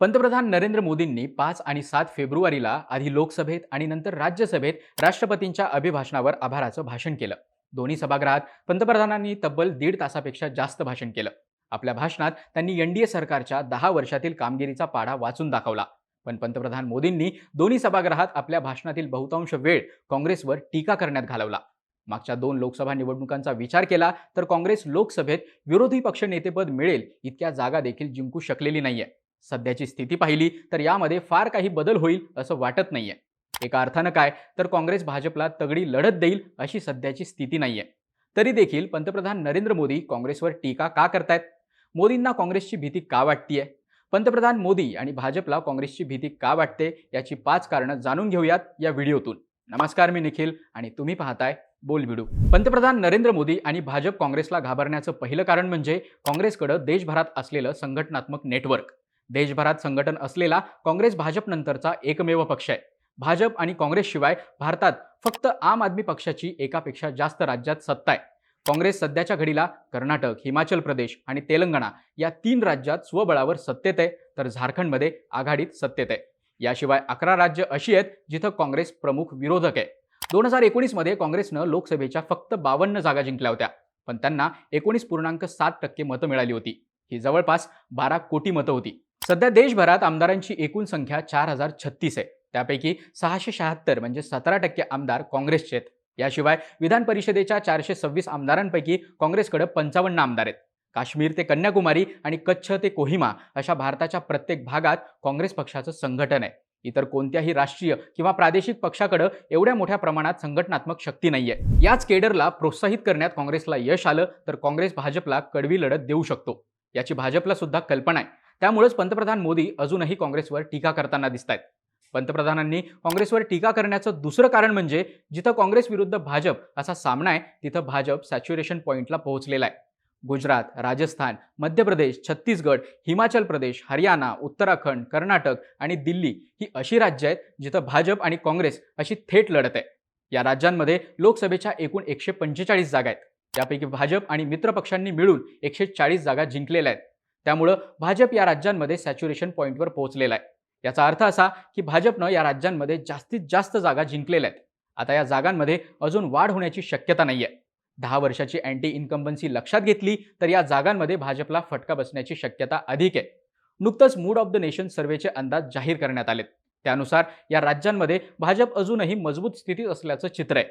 पंतप्रधान नरेंद्र मोदींनी पाच आणि सात फेब्रुवारीला आधी लोकसभेत आणि नंतर राज्यसभेत राष्ट्रपतींच्या अभिभाषणावर आभाराचं भाषण केलं. दोन्ही सभागृहात पंतप्रधानांनी तब्बल दीड तासापेक्षा जास्त भाषण केलं. आपल्या भाषणात त्यांनी एनडीए सरकारच्या दहा वर्षातील कामगिरीचा पाढा वाचून दाखवला. पण पंतप्रधान मोदींनी दोन्ही सभागृहात आपल्या भाषणातील बहुतांश वेळ काँग्रेसवर टीका करण्यात घालवला. मागच्या दोन लोकसभा निवडणुकांचा विचार केला तर काँग्रेस लोकसभेत विरोधी पक्ष नेतेपद मिळेल इतक्या जागा देखील जिंकू शकलेली नाहीये. सध्याची स्थिती पाहिली तर यामध्ये फार काही बदल होईल असं वाटत नाहीये. एका अर्थानं काय? तर काँग्रेस भाजपला तगडी लढत देईल अशी सध्याची स्थिती नाहीये. तरी देखील पंतप्रधान नरेंद्र मोदी काँग्रेसवर टीका का करतायत? मोदींना काँग्रेसची भीती का वाटतीये? पंतप्रधान मोदी आणि भाजपला काँग्रेसची भीती का वाटते? याची पाच कारणं जाणून घेऊयात या व्हिडिओतून. नमस्कार मी निखिल आणि तुम्ही पाहताय बोल बिडू पंतप्रधान नरेंद्र मोदी आणि भाजप काँग्रेसला घाबरण्याचं पहिलं कारण म्हणजे काँग्रेसकडं देशभरात असलेलं संघटनात्मक नेटवर्क. देशभरात संघटन असलेला काँग्रेस भाजपनंतरचा एकमेव पक्ष आहे. भाजप आणि काँग्रेसशिवाय भारतात फक्त आम आदमी पक्षाची एकापेक्षा जास्त राज्यात सत्ता आहे. काँग्रेस सध्याच्या घडीला कर्नाटक हिमाचल प्रदेश आणि तेलंगणा या तीन राज्यात स्वबळावर सत्तेत आहे तर झारखंडमध्ये आघाडीत सत्तेत आहे. याशिवाय अकरा राज्य अशी आहेत जिथं काँग्रेस प्रमुख विरोधक आहे. दोन हजार एकोणीसमध्ये काँग्रेसनं लोकसभेच्या फक्त बावन्न जागा जिंकल्या होत्या पण त्यांना एकोणीस पूर्णांक सात टक्के मतं मिळाली होती. ही जवळपास बारा कोटी मतं होती. सध्या देशभरात आमदारांची एकूण संख्या चार हजार छत्तीस आहे. त्यापैकी सहाशे शहात्तर म्हणजे सतरा टक्के आमदार काँग्रेसचे आहेत. याशिवाय विधान परिषदेच्या चारशे सव्वीस आमदारांपैकी काँग्रेसकडे पंचावन्न आमदार आहेत. काश्मीर ते कन्याकुमारी आणि कच्छ ते कोहिमा अशा भारताच्या प्रत्येक भागात काँग्रेस पक्षाचं संघटन आहे. इतर कोणत्याही राष्ट्रीय किंवा प्रादेशिक पक्षाकडे एवढ्या मोठ्या प्रमाणात संघटनात्मक शक्ती नाहीये. याच केडरला प्रोत्साहित करण्यात काँग्रेसला यश आलं तर काँग्रेस भाजपला कडवी लढत देऊ शकतो. याची भाजपला सुद्धा कल्पना आहे. त्यामुळेच पंतप्रधान मोदी अजूनही काँग्रेसवर टीका करताना दिसत आहेत पंतप्रधानांनी काँग्रेसवर टीका करण्याचं दुसरं कारण म्हणजे जिथं काँग्रेस विरुद्ध भाजप असा सामना आहे तिथं भाजप सॅच्युरेशन पॉईंटला पोहोचलेला आहे. गुजरात राजस्थान मध्य प्रदेश छत्तीसगड हिमाचल प्रदेश हरियाणा उत्तराखंड कर्नाटक आणि दिल्ली ही अशी राज्य आहेत जिथं भाजप आणि काँग्रेस अशी थेट लढत आहे. या राज्यांमध्ये लोकसभेच्या एकूण एकशे पंचेचाळीस जागा आहेत. त्यापैकी भाजप आणि मित्रपक्षांनी मिळून एकशे चाळीस जागा जिंकलेल्या आहेत. त्यामुळं भाजप या राज्यांमध्ये सॅच्युरेशन पॉईंटवर पोहोचलेला आहे. याचा अर्थ असा की भाजपनं या राज्यांमध्ये जास्तीत जास्त जागा जिंकलेल्या आहेत. आता या जागांमध्ये अजून वाढ होण्याची शक्यता नाही आहे दहा वर्षाची अँटी इन्कम्बन्सी लक्षात घेतली तर या जागांमध्ये भाजपला फटका बसण्याची शक्यता अधिक आहे. नुकतंच मूड ऑफ द नेशन सर्वेचे अंदाज जाहीर करण्यात आलेत. त्यानुसार या राज्यांमध्ये भाजप अजूनही मजबूत स्थितीत असल्याचं चित्र आहे.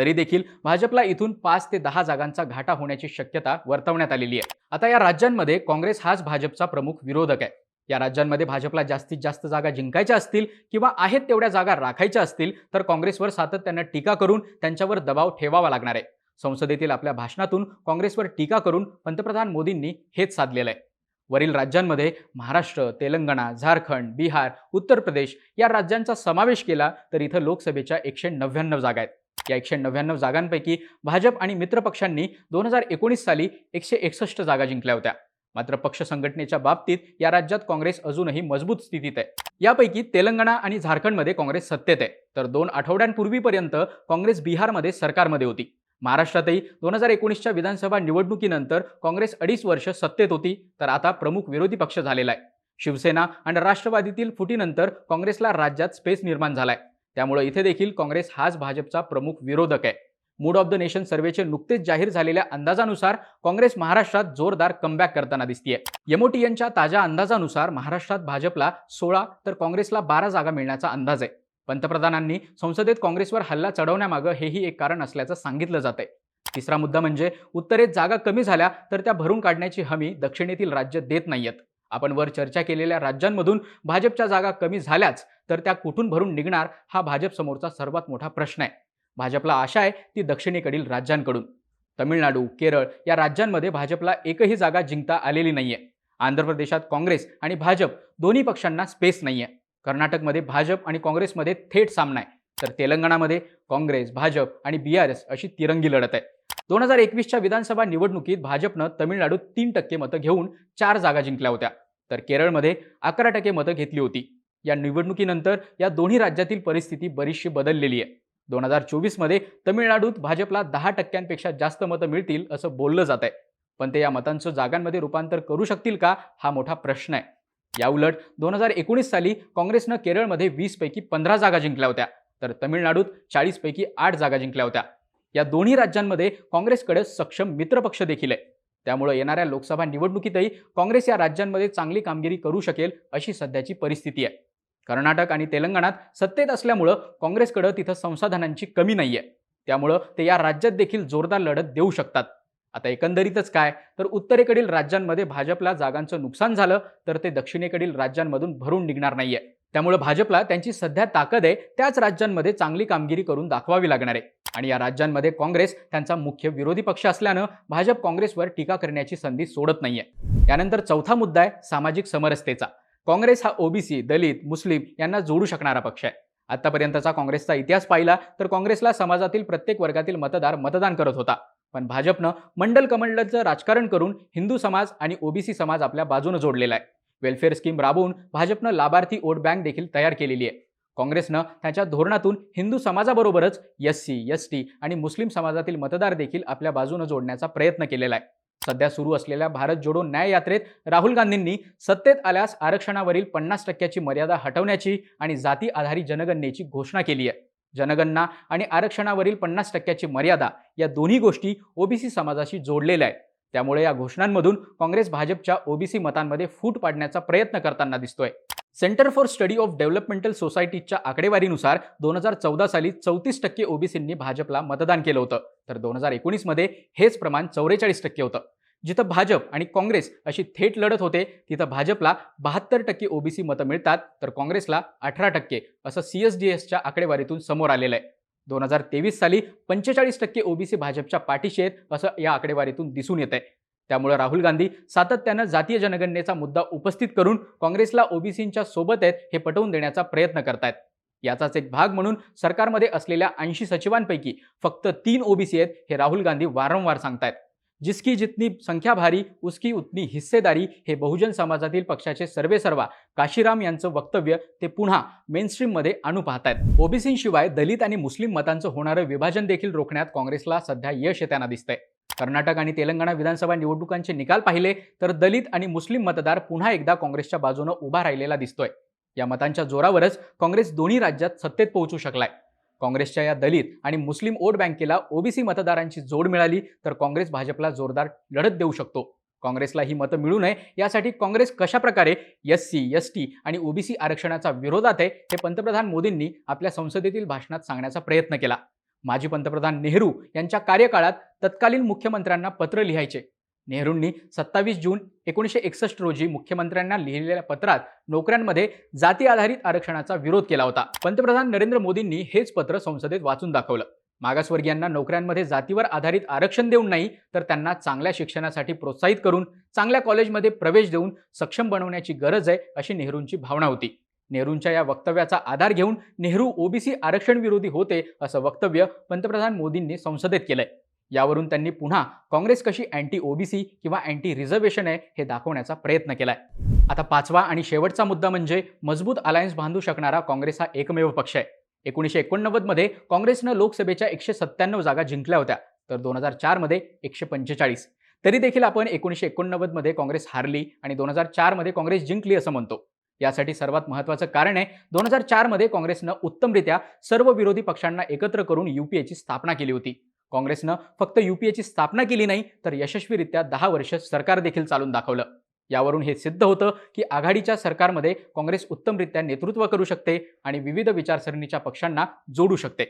तरी देखील भाजपला इथून पाच ते दहा जागांचा घाटा होण्याची शक्यता वर्तवण्यात आलेली आहे. आता या राज्यांमध्ये काँग्रेस हाच भाजपचा प्रमुख विरोधक आहे. या राज्यांमध्ये भाजपला जास्तीत जास्त जागा जिंकायच्या असतील किंवा आहेत तेवढ्या जागा राखायच्या असतील तर काँग्रेसवर सातत्यानं टीका करून त्यांच्यावर दबाव ठेवावा लागणार आहे. संसदेतील आपल्या भाषणातून काँग्रेसवर टीका करून पंतप्रधान मोदींनी हेच साधलेलं आहे. वरील राज्यांमध्ये महाराष्ट्र तेलंगणा झारखंड बिहार उत्तर प्रदेश या राज्यांचा समावेश केला तर इथं लोकसभेच्या एकशे नव्याण्णव जागा आहेत. या एकशे नव्याण्णव जागांपैकी भाजप आणि मित्रपक्षांनी दोन हजार एकोणीस साली एकशे एकसष्ट जागा जिंकल्या होत्या. मात्र पक्ष संघटनेच्या बाबतीत या राज्यात काँग्रेस अजूनही मजबूत स्थितीत आहे. यापैकी तेलंगणा आणि झारखंडमध्ये काँग्रेस सत्तेत आहे. तर दोन आठवड्यांपूर्वीपर्यंत काँग्रेस बिहारमध्ये सरकारमध्ये होती. महाराष्ट्रातही दोन हजार एकोणीसच्या विधानसभा निवडणुकीनंतर काँग्रेस अडीच वर्ष सत्तेत होती. तर आता प्रमुख विरोधी पक्ष झालेला आहे. शिवसेना आणि राष्ट्रवादीतील फुटीनंतर काँग्रेसला राज्यात स्पेस निर्माण झालाय. त्यामुळे इथे देखील काँग्रेस हाच भाजपचा प्रमुख विरोधक आहे. मूड ऑफ द नेशन सर्वेचे नुकतेच जाहीर झालेल्या अंदाजानुसार काँग्रेस महाराष्ट्रात जोरदार कमबॅक करताना दिसतीये. एमओटीएनच्या ताज्या अंदाजानुसार महाराष्ट्रात भाजपला सोळा तर काँग्रेसला बारा जागा मिळण्याचा अंदाज आहे. पंतप्रधानांनी संसदेत काँग्रेसवर हल्ला चढवण्यामागं हेही एक कारण असल्याचं सांगितलं जात तिसरा मुद्दा म्हणजे उत्तरेत जागा कमी झाल्या तर त्या भरून काढण्याची हमी दक्षिणेतील राज्य देत नाहीयेत. आपण वर चर्चा केलेल्या राज्यांमधून भाजपच्या जागा कमी झाल्याच तर त्या कुठून भरून निघणार हा भाजप समोरचा सर्वात मोठा प्रश्न आहे. भाजपला आशा आहे ती दक्षिणेकडील राज्यांकडून. तमिळनाडू केरळ या राज्यांमध्ये भाजपला एकही जागा जिंकता आलेली नाहीये. आंध्र प्रदेशात काँग्रेस आणि भाजप दोन्ही पक्षांना स्पेस नाहीये. कर्नाटकमध्ये भाजप आणि काँग्रेसमध्ये थेट सामना आहे. तर तेलंगणामध्ये काँग्रेस भाजप आणि बी आर एस अशी तिरंगी लढत आहे. दोन हजार एकवीसच्या विधानसभा निवडणुकीत भाजपनं तमिळनाडूत तीन टक्के मतं घेऊन चार जागा जिंकल्या होत्या. तर केरळमध्ये अकरा टक्के मतं घेतली होती. या निवडणुकीनंतर या दोन्ही राज्यातील परिस्थिती बरीचशी बदललेली आहे. दोन हजार चोवीसमध्ये तमिळनाडूत भाजपला दहा टक्क्यांपेक्षा जास्त मतं मिळतील असं बोललं जात आहे. पण ते या मतांचं जागांमध्ये रूपांतर करू शकतील का हा मोठा प्रश्न आहे. याउलट दोन हजार एकोणीस साली काँग्रेसनं केरळमध्ये वीसपैकी पंधरा जागा जिंकल्या होत्या. तर तमिळनाडूत चाळीसपैकी आठ जागा जिंकल्या होत्या. या दोन्ही राज्यांमध्ये काँग्रेसकडे सक्षम मित्रपक्ष देखील आहे. त्यामुळे येणाऱ्या लोकसभा निवडणुकीतही काँग्रेस या राज्यांमध्ये चांगली कामगिरी करू शकेल अशी सध्याची परिस्थिती आहे. कर्नाटक आणि तेलंगणात सत्तेत असल्यामुळं काँग्रेसकडं तिथं संसाधनांची कमी नाही आहे त्यामुळं ते या राज्यात देखील जोरदार लढत देऊ शकतात. आता एकंदरीतच काय? तर उत्तरेकडील राज्यांमध्ये भाजपला जागांचं नुकसान झालं तर ते दक्षिणेकडील राज्यांमधून भरून निघणार नाहीये. त्यामुळे भाजपला त्यांची सध्या ताकद आहे त्याच राज्यांमध्ये चांगली कामगिरी करून दाखवावी लागणार आहे. आणि या राज्यांमध्ये काँग्रेस त्यांचा मुख्य विरोधी पक्ष असल्यानं भाजप काँग्रेसवर टीका करण्याची संधी सोडत नाहीये. यानंतर चौथा मुद्दा आहे सामाजिक समरसतेचा. काँग्रेस हा ओबीसी दलित मुस्लिम यांना जोडू शकणारा पक्ष आहे. आतापर्यंतचा काँग्रेसचा इतिहास पाहिला तर काँग्रेसला समाजातील प्रत्येक वर्गातील मतदार मतदान करत होता. पण भाजपनं मंडल कमंडलचं राजकारण करून हिंदू समाज आणि ओबीसी समाज आपल्या बाजूनं जोडलेला आहे. वेलफेअर स्कीम राबवून भाजपनं लाभार्थी वोट बँक देखील तयार केलेली आहे. काँग्रेसनं त्याच्या धोरणातून हिंदू समाजाबरोबरच एस सी एस टी आणि मुस्लिम समाजातील मतदार देखील आपल्या बाजूनं जोडण्याचा प्रयत्न केलेला आहे. सध्या सुरू असलेल्या भारत जोडो न्याय यात्रेत राहुल गांधींनी सत्तेत आल्यास आरक्षणावरील पन्नास टक्क्याची मर्यादा हटवण्याची आणि जाती आधारित जनगणनेची घोषणा केली आहे. जनगणना आणि आरक्षणावरील पन्नास टक्क्याची मर्यादा या दोन्ही गोष्टी ओबीसी समाजाशी जोडलेल्या आहेत. त्यामुळे या घोषणांमधून काँग्रेस भाजपच्या ओबीसी मतांमध्ये फूट पाडण्याचा प्रयत्न करताना दिसतोय. Centre for study of developmental सोसायटीच्या आकडेवारीनुसार दोन हजार चौदा साली चौतीस टक्के ओबीसींनी भाजपला मतदान केलं होतं. तर दोन हजार एकोणीसमध्ये हेच प्रमाण चौवेचाळीस टक्के होतं. जिथं भाजप आणि काँग्रेस अशी थेट लढत होते तिथं भाजपला बहात्तर टक्के ओबीसी मतं मिळतात तर काँग्रेसला अठरा टक्के असं सीएसडीएसच्या आकडेवारीतून समोर आलेलं आहे. दोन हजार तेवीस साली पंचेचाळीस टक्के ओबीसी भाजपच्या पाठीशी आहेत असं या आकडेवारीतून दिसून येत आहे त्यामुळे राहुल गांधी सातत्यानं जातीय जनगणनेचा मुद्दा उपस्थित करून काँग्रेसला ओबीसींच्या सोबत आहेत हे पटवून देण्याचा प्रयत्न करतायत. याचाच एक भाग म्हणून सरकारमध्ये असलेल्या ऐंशी सचिवांपैकी फक्त तीन ओबीसी आहेत हे राहुल गांधी वारंवार सांगतायत. जिसकी जितनी संख्या भारी उसकी उतनी हिस्सेदारी हे बहुजन समाजातील पक्षाचे सर्वेसर्वा. काशीराम यांचं वक्तव्य ते पुन्हा मेनस्ट्रीममध्ये आणू पाहतायत. ओबीसींशिवाय दलित आणि मुस्लिम मतांचं होणारं विभाजन देखील रोखण्यात काँग्रेसला सध्या यश येताना दिसतंय. कर्नाटक आणि तेलंगणा विधानसभा निवडणुकांचे निकाल पाहिले तर दलित आणि मुस्लिम मतदार पुन्हा एकदा काँग्रेसच्या बाजूनं उभा राहिलेला दिसतोय. या मतांच्या जोरावरच काँग्रेस दोन्ही राज्यात सत्तेत पोहोचू शकलाय. काँग्रेसच्या या दलित आणि मुस्लिम वोट बँकेला ओबीसी मतदारांची जोड मिळाली तर काँग्रेस भाजपला जोरदार लढत देऊ शकतो. काँग्रेसला ही मतं मिळू नये यासाठी काँग्रेस कशाप्रकारे एस सी एस टी आणि ओबीसी आरक्षणाचा विरोधात आहे हे पंतप्रधान मोदींनी आपल्या संसदेतील भाषणात सांगण्याचा प्रयत्न केला. माजी पंतप्रधान नेहरू यांच्या कार्यकाळात तत्कालीन मुख्यमंत्र्यांना पत्र लिहायचे. नेहरूंनी सत्तावीस जून एकोणीसशे एकसष्ट रोजी मुख्यमंत्र्यांना लिहिलेल्या पत्रात नोकऱ्यांमध्ये जाती आधारित आरक्षणाचा विरोध केला होता. पंतप्रधान नरेंद्र मोदींनी हेच पत्र संसदेत वाचून दाखवलं. मागासवर्गीयांना नोकऱ्यांमध्ये जातीवर आधारित आरक्षण देऊन नाही तर त्यांना चांगल्या शिक्षणासाठी प्रोत्साहित करून चांगल्या कॉलेजमध्ये प्रवेश देऊन सक्षम बनवण्याची गरज आहे अशी नेहरूंची भावना होती. नेहरूंच्या या वक्तव्याचा आधार घेऊन नेहरू ओबीसी आरक्षण विरोधी होते असं वक्तव्य पंतप्रधान मोदींनी संसदेत केलंय. यावरून त्यांनी पुन्हा काँग्रेस कशी अँटी ओबीसी किंवा अँटी रिझर्वेशन आहे हे दाखवण्याचा प्रयत्न केलाय. आता पाचवा आणि शेवटचा मुद्दा म्हणजे मजबूत अलायन्स बांधू शकणारा काँग्रेस हा एकमेव पक्ष आहे. एकोणीसशे एकोणनव्वदमध्ये काँग्रेसनं लोकसभेच्या एकशे सत्त्याण्णव जागा जिंकल्या होत्या तर दोन हजार चारमध्ये एकशे पंचेचाळीस. तरी देखील आपण एकोणीसशे एकोणनव्वदमध्ये काँग्रेस हारली आणि दोन हजार चारमध्ये काँग्रेस जिंकली असं म्हणतो. यासाठी सर्वात महत्त्वाचं कारण आहे दोन हजार चारमध्ये काँग्रेसनं उत्तमरित्या सर्व विरोधी पक्षांना एकत्र करून युपीएची स्थापना केली होती. काँग्रेसनं फक्त युपीएची स्थापना केली नाही तर यशस्वीरित्या दहा वर्ष सरकार देखील चालून दाखवलं. यावरून हे सिद्ध होतं की आघाडीच्या सरकारमध्ये काँग्रेस उत्तमरित्या नेतृत्व करू शकते आणि विविध विचारसरणीच्या पक्षांना जोडू शकते.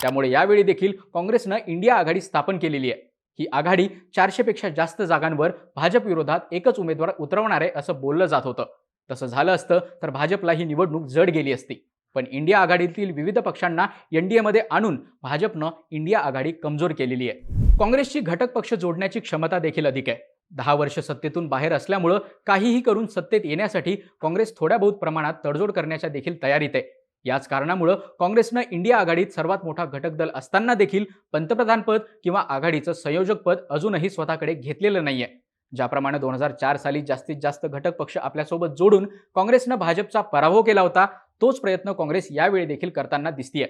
त्यामुळे यावेळी देखील काँग्रेसनं इंडिया आघाडी स्थापन केलेली आहे. ही आघाडी चारशेपेक्षा जास्त जागांवर भाजप विरोधात एकच उमेदवार उतरवणार आहे असं बोललं जात होतं. तसं झालं असतं तर भाजपला ही निवडणूक जड गेली असती. पण इंडिया आघाडीतील विविध पक्षांना एनडीएमध्ये आणून भाजपनं इंडिया आघाडी कमजोर केलेली आहे. काँग्रेसची घटक पक्ष जोडण्याची क्षमता देखील अधिक आहे. दहा वर्ष सत्तेतून बाहेर असल्यामुळं काहीही करून सत्तेत येण्यासाठी काँग्रेस थोड्या बहुत प्रमाणात तडजोड करण्याच्या देखील तयारीत आहे. याच कारणामुळं काँग्रेसनं इंडिया आघाडीत सर्वात मोठा घटक दल असताना देखील पंतप्रधानपद किंवा आघाडीचं संयोजकपद अजूनही स्वतःकडे घेतलेलं नाहीये. ज्याप्रमाणे दोन हजार चार साली जास्तीत जास्त घटक पक्ष आपल्यासोबत जोडून काँग्रेसनं भाजपचा पराभव केला होता तोच प्रयत्न काँग्रेस यावेळी देखील करताना दिसतीये.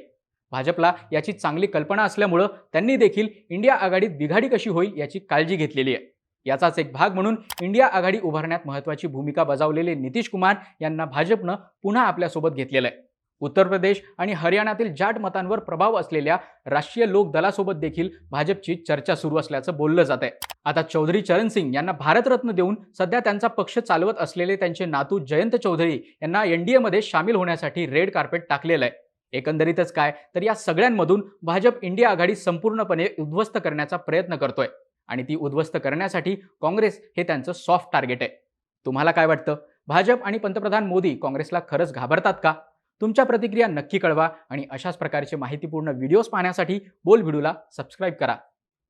भाजपला याची चांगली कल्पना असल्यामुळं त्यांनी देखील इंडिया आघाडीत बिघाडी कशी होईल याची काळजी घेतलेली आहे. याचाच एक भाग म्हणून इंडिया आघाडी उभारण्यात महत्त्वाची भूमिका बजावलेले नितीश कुमार यांना भाजपनं पुन्हा आपल्यासोबत घेतलेलं आहे. उत्तर प्रदेश आणि हरियाणातील जाट मतांवर प्रभाव असलेल्या राष्ट्रीय लोक दलासोबत देखील भाजपची चर्चा सुरू असल्याचं बोललं जात आहे. आता चौधरी चरण सिंग यांना भारतरत्न देऊन सध्या त्यांचा पक्ष चालवत असलेले त्यांचे नातू जयंत चौधरी यांना एनडीएमध्ये सामील होण्यासाठी रेड कार्पेट टाकलेलं आहे. एकंदरीतच काय तर या सगळ्यांमधून भाजप इंडिया आघाडी संपूर्णपणे उद्ध्वस्त करण्याचा प्रयत्न करतोय आणि ती उद्ध्वस्त करण्यासाठी काँग्रेस हे त्यांचं सॉफ्ट टार्गेट आहे. तुम्हाला काय वाटतं? भाजप आणि पंतप्रधान मोदी काँग्रेसला खरंच घाबरतात का? तुमच्या प्रतिक्रिया नक्की कळवा आणि अशाच प्रकारचे माहितीपूर्ण व्हिडिओज पाहण्यासाठी बोल व्हिडिओला सबस्क्राईब करा.